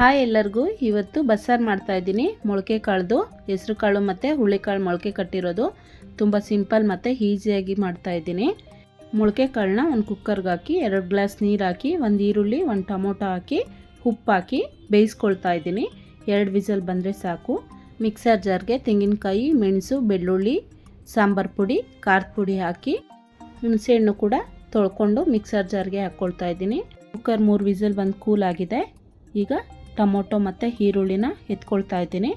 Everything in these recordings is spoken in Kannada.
ಹಾಯ್ ಎಲ್ಲರಿಗೂ. ಇವತ್ತು ಬಸ್ಸಾರು ಮಾಡ್ತಾ ಇದ್ದೀನಿ. ಮೊಳಕೆ ಕಾಳ್ದು, ಹೆಸರು ಕಾಳು ಮತ್ತು ಹುಳಿಕಾಳು ಮೊಳಕೆ ಕಟ್ಟಿರೋದು. ತುಂಬ ಸಿಂಪಲ್ ಮತ್ತು ಈಸಿಯಾಗಿ ಮಾಡ್ತಾ ಇದ್ದೀನಿ. ಮೊಳಕೆ ಕಾಳನ್ನ ಒಂದು ಕುಕ್ಕರ್ಗೆ ಹಾಕಿ, ಎರಡು ಗ್ಲಾಸ್ ನೀರು ಹಾಕಿ, ಒಂದು ಈರುಳ್ಳಿ, ಒಂದು ಟೊಮೊಟೊ ಹಾಕಿ, ಉಪ್ಪು ಹಾಕಿ ಬೇಯಿಸ್ಕೊಳ್ತಾ ಇದ್ದೀನಿ. ಎರಡು ವಿಸಲ್ ಬಂದರೆ ಸಾಕು. ಮಿಕ್ಸರ್ ಜಾರ್ಗೆ ತೆಂಗಿನಕಾಯಿ, ಮೆಣಸು, ಬೆಳ್ಳುಳ್ಳಿ, ಸಾಂಬಾರು ಪುಡಿ ಖಾರದ ಪುಡಿ ಹಾಕಿ ಹುಣಸೆಹಣ್ಣು ಕೂಡ ತೊಳ್ಕೊಂಡು ಮಿಕ್ಸರ್ ಜಾರ್ಗೆ ಹಾಕ್ಕೊಳ್ತಾ ಇದ್ದೀನಿ. ಕುಕ್ಕರ್ ಮೂರು ವಿಸಲ್ ಬಂದು ಕೂಲ್ ಆಗಿದೆ. ಈಗ ಟೊಮೊಟೊ ಮತ್ತು ಈರುಳ್ಳಿನ ಎತ್ಕೊಳ್ತಾ ಇದ್ದೀನಿ.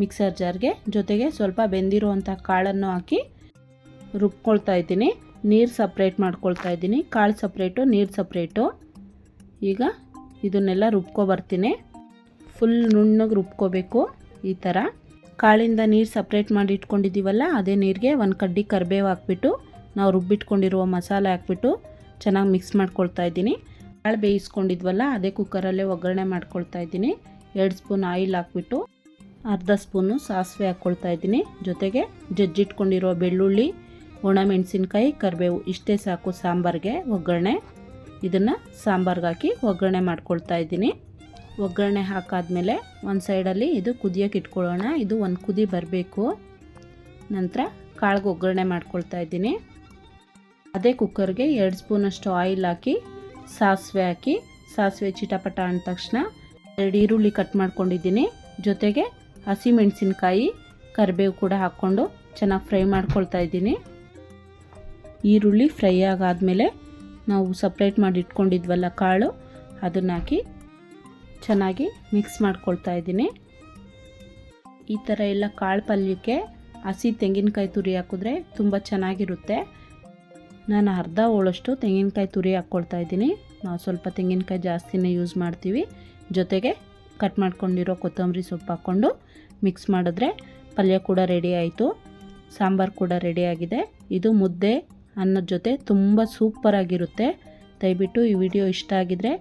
ಮಿಕ್ಸರ್ ಜಾರ್ಗೆ ಜೊತೆಗೆ ಸ್ವಲ್ಪ ಬೆಂದಿರುವಂಥ ಕಾಳನ್ನು ಹಾಕಿ ರುಬ್ಕೊಳ್ತಾ ಇದ್ದೀನಿ. ನೀರು ಸಪ್ರೇಟ್ ಮಾಡ್ಕೊಳ್ತಾ ಇದ್ದೀನಿ. ಕಾಳು ಸಪ್ರೇಟು ನೀರು ಸಪ್ರೇಟು ಈಗ ಇದನ್ನೆಲ್ಲ ರುಬ್ಕೊ ಬರ್ತೀನಿ. ಫುಲ್ ನುಣ್ಣಗೆ ರುಬ್ಕೋಬೇಕು ಈ ಥರ ಕಾಳಿಂದ ನೀರು ಸಪ್ರೇಟ್ ಮಾಡಿ ಇಟ್ಕೊಂಡಿದ್ದೀವಲ್ಲ, ಅದೇ ನೀರಿಗೆ ಒಂದು ಕಡ್ಡಿ ಕರಿಬೇವು ಹಾಕ್ಬಿಟ್ಟು, ನಾವು ರುಬ್ಬಿಟ್ಕೊಂಡಿರುವ ಮಸಾಲೆ ಹಾಕ್ಬಿಟ್ಟು ಚೆನ್ನಾಗಿ ಮಿಕ್ಸ್ ಮಾಡ್ಕೊಳ್ತಾ ಇದ್ದೀನಿ. ಕಾಳು ಬೇಯಿಸ್ಕೊಂಡಿದ್ವಲ್ಲ, ಅದೇ ಕುಕ್ಕರಲ್ಲೇ ಒಗ್ಗರಣೆ ಮಾಡ್ಕೊಳ್ತಾ ಇದ್ದೀನಿ. ಎರಡು ಸ್ಪೂನ್ ಆಯಿಲ್ ಹಾಕ್ಬಿಟ್ಟು ಅರ್ಧ ಸ್ಪೂನು ಸಾಸಿವೆ ಹಾಕ್ಕೊಳ್ತಾ ಇದ್ದೀನಿ. ಜೊತೆಗೆ ಜಜ್ಜಿಟ್ಕೊಂಡಿರೋ ಬೆಳ್ಳುಳ್ಳಿ ಒಣಮೆಣಸಿನ್ಕಾಯಿ ಕರಿಬೇವು, ಇಷ್ಟೇ ಸಾಕು ಸಾಂಬಾರಿಗೆ ಒಗ್ಗರಣೆ. ಇದನ್ನು ಸಾಂಬಾರ್ಗೆ ಹಾಕಿ ಒಗ್ಗರಣೆ ಮಾಡ್ಕೊಳ್ತಾ ಇದ್ದೀನಿ. ಒಗ್ಗರಣೆ ಹಾಕಾದಮೇಲೆ ಒಂದು ಸೈಡಲ್ಲಿ ಇದು ಕುದಿಯೋಕೆ ಇಟ್ಕೊಳ್ಳೋಣ. ಇದು ಒಂದು ಕುದಿ ಬರಬೇಕು. ನಂತರ ಕಾಳಿಗೆ ಒಗ್ಗರಣೆ ಮಾಡ್ಕೊಳ್ತಾ ಇದ್ದೀನಿ. ಅದೇ ಕುಕ್ಕರ್ಗೆ ಎರಡು ಸ್ಪೂನಷ್ಟು ಆಯಿಲ್ ಹಾಕಿ ಸಾಸಿವೆ ಹಾಕಿ ಸಾಸಿವೆ ಚಿಟಪಟ ಅಂದ ತಕ್ಷಣ ಎರಡು ಈರುಳ್ಳಿ ಕಟ್ ಮಾಡ್ಕೊಂಡಿದ್ದೀನಿ. ಜೊತೆಗೆ ಹಸಿಮೆಣಸಿನ್ಕಾಯಿ ಕರಿಬೇವು ಕೂಡ ಹಾಕ್ಕೊಂಡು ಚೆನ್ನಾಗಿ ಫ್ರೈ ಮಾಡ್ಕೊಳ್ತಾ ಇದ್ದೀನಿ. ಈರುಳ್ಳಿ ಫ್ರೈ ಆಗಾದಮೇಲೆ ನಾವು ಸಪ್ರೇಟ್ ಮಾಡಿ ಇಟ್ಕೊಂಡಿದ್ವಲ್ಲ ಕಾಳು, ಅದನ್ನ ಹಾಕಿ ಚೆನ್ನಾಗಿ ಮಿಕ್ಸ್ ಮಾಡ್ಕೊಳ್ತಾ ಇದ್ದೀನಿ. ಈ ಥರ ಎಲ್ಲ ಕಾಳು ಪಲ್ಯಕ್ಕೆ ಹಸಿ ತೆಂಗಿನಕಾಯಿ ತುರಿ ಹಾಕಿದ್ರೆ ತುಂಬ ಚೆನ್ನಾಗಿರುತ್ತೆ. ನಾನು ಅರ್ಧ ಹೋಳಷ್ಟು ತೆಂಗಿನಕಾಯಿ ತುರಿ ಹಾಕ್ಕೊಳ್ತಾ ಇದ್ದೀನಿ. ನಾವು ಸ್ವಲ್ಪ ತೆಂಗಿನಕಾಯಿ ಜಾಸ್ತಿನೇ ಯೂಸ್ ಮಾಡ್ತೀವಿ. ಜೊತೆಗೆ ಕಟ್ ಮಾಡ್ಕೊಂಡಿರೋ ಕೊತ್ತಂಬರಿ ಸೊಪ್ಪು ಹಾಕ್ಕೊಂಡು ಮಿಕ್ಸ್ ಮಾಡಿದ್ರೆ ಪಲ್ಯ ಕೂಡ ರೆಡಿ ಆಯಿತು. ಸಾಂಬಾರು ಕೂಡ ರೆಡಿಯಾಗಿದೆ ಇದು ಮುದ್ದೆ ಅನ್ನದ ಜೊತೆ ತುಂಬ ಸೂಪರಾಗಿರುತ್ತೆ ದಯವಿಟ್ಟು ಈ ವಿಡಿಯೋ ಇಷ್ಟ ಆಗಿದರೆ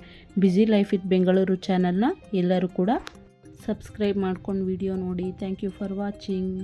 ಬ್ಯುಸಿ ಲೈಫ್ ಇತ್ ಬೆಂಗಳೂರು ಚಾನಲ್ನ ಎಲ್ಲರೂ ಕೂಡ ಸಬ್ಸ್ಕ್ರೈಬ್ ಮಾಡ್ಕೊಂಡು ವಿಡಿಯೋ ನೋಡಿ. Thank you for watching